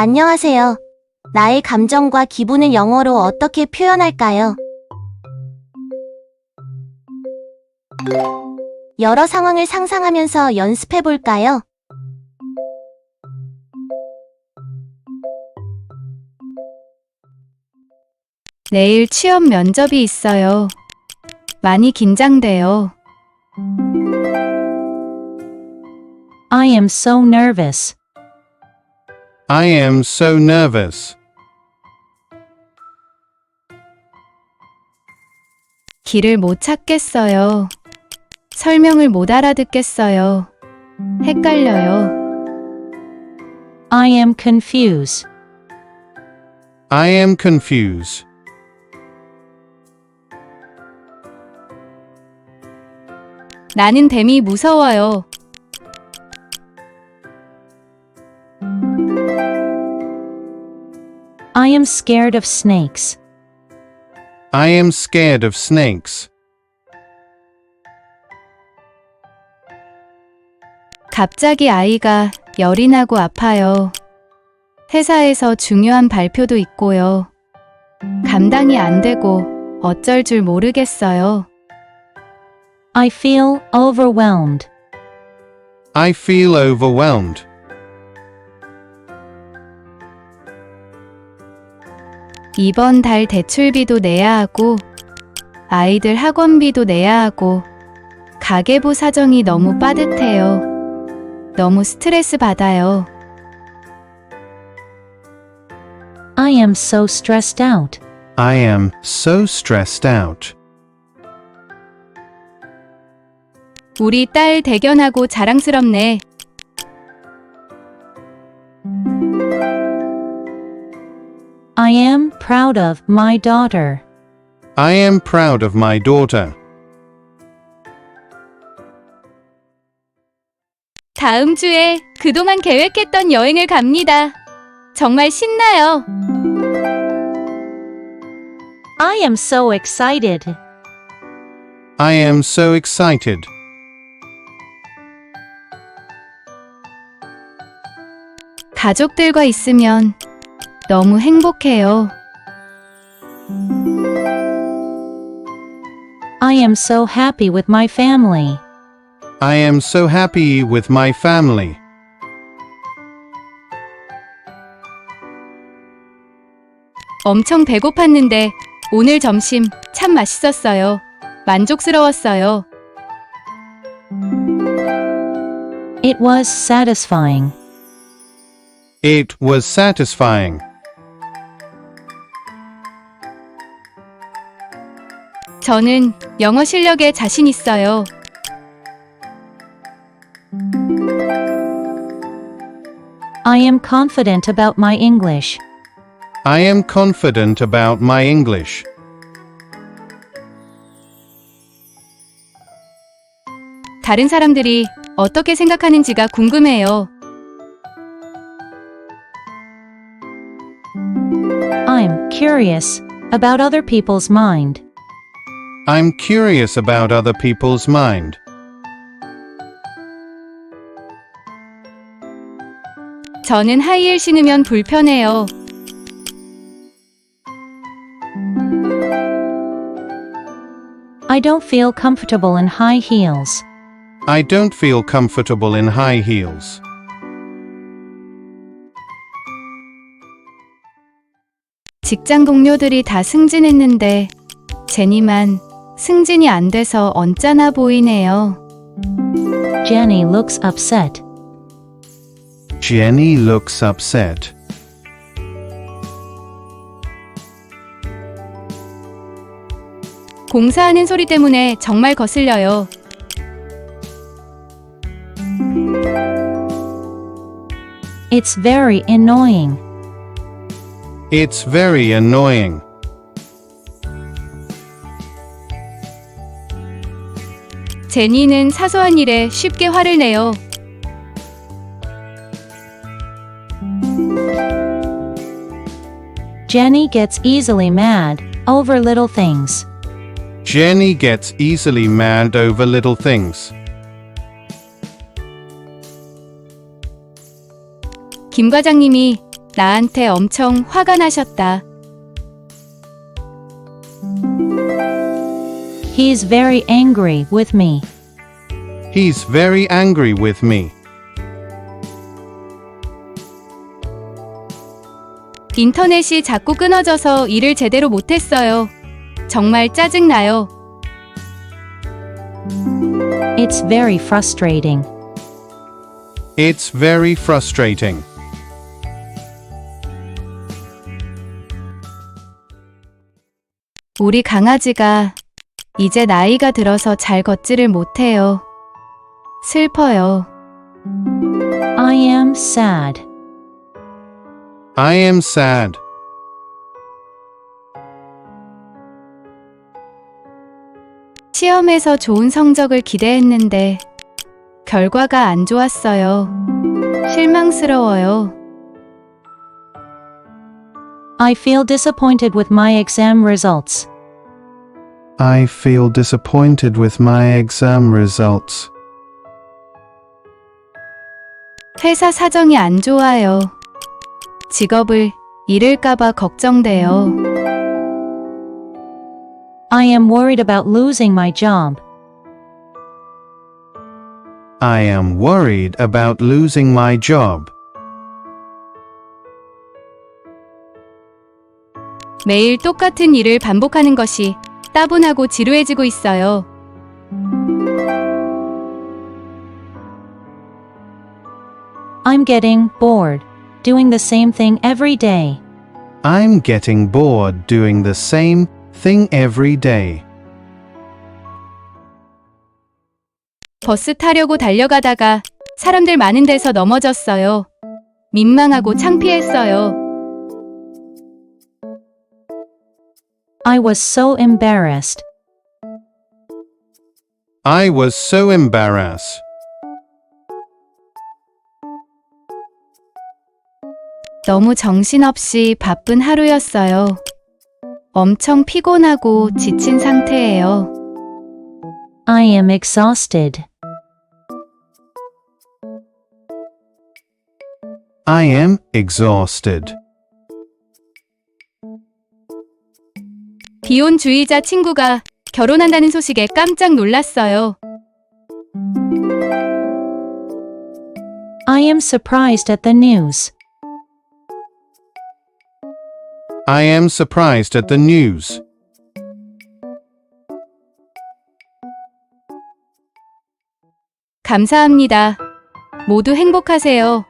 안녕하세요. 나의 감정과 기분을 영어로 어떻게 표현할까요? 여러 상황을 상상하면서 연습해 볼까요? 내일 취업 면접이 있어요. 많이 긴장돼요. I am so nervous. I am so nervous. 길을 못 찾겠어요. 설명을 못 알아듣겠어요. 헷갈려요. I am confused. I am confused. 나는 뱀이 무서워요. I am scared of snakes. I am scared of snakes. 갑자기 아이가 열이 나고 아파요. 회사에서 중요한 발표도 있고요. 감당이 안 되고 어쩔 줄 모르겠어요. I feel overwhelmed. I feel overwhelmed. 이번 달 대출비도 내야 하고, 아이들 학원비도 내야 하고, 가계부 사정이 너무 빠듯해요. 너무 스트레스 받아요. I am so stressed out. I am so stressed out. 우리 딸 대견하고 자랑스럽네. I am proud of my daughter. I am proud of my daughter. 다음 주에 그동안 계획했던 여행을 갑니다. 정말 신나요. I am so excited. I am so excited. 가족들과 있으면 너무 행복해요. I am so happy with my family. I am so happy with my family. 엄청 배고팠는데 오늘 점심 참 맛있었어요. 만족스러웠어요. It was satisfying. It was satisfying. 저는 영어 실력에 자신 있어요. I am confident about my English. I am confident about my English. 다른 사람들이 어떻게 생각하는지가 궁금해요. I'm curious about other people's mind. I'm curious about other people's mind. 저는 하이힐 신으면 불편해요. I don't feel comfortable in high heels. I don't feel comfortable in high heels. 직장 동료들이 다 승진했는데 제니만 승진이 안 돼서 언짢아 보이네요. Jenny looks upset. Jenny looks upset. 공사하는 소리 때문에 정말 거슬려요. It's very annoying. It's very annoying. 제니는 사소한 일에 쉽게 화를 내요. Jenny gets easily mad over little things. Jenny gets easily mad over little things. 김 과장님이 나한테 엄청 화가 나셨다. He is very angry with me. He's very angry with me. 인터넷이 자꾸 끊어져서 일을 제대로 못했어요. 정말 짜증나요. It's very frustrating. It's very frustrating. 우리 강아지가 이제 나이가 들어서 잘 걷지를 못해요. 슬퍼요. I am sad. I am sad. 시험에서 좋은 성적을 기대했는데 결과가 안 좋았어요. 실망스러워요. I feel disappointed with my exam results. I feel disappointed with my exam results. 회사 사정이 안 좋아요. 직업을 잃을까봐 걱정돼요. I am worried about losing my job. I am worried about losing my job. 매일 똑같은 일을 반복하는 것이 따분하고 지루해지고 있어요. I'm getting bored doing the same thing every day. I'm getting bored doing the same thing every day. 버스 타려고 달려가다가 사람들 많은 데서 넘어졌어요. 민망하고 창피했어요. I was so embarrassed. I was so embarrassed. 너무 정신없이 바쁜 하루였어요. 엄청 피곤하고 지친 상태예요. I am exhausted. I am exhausted. 비혼주의자 친구가 결혼한다는 소식에 깜짝 놀랐어요. I am surprised at the news. I am surprised at the news. 감사합니다. 모두 행복하세요.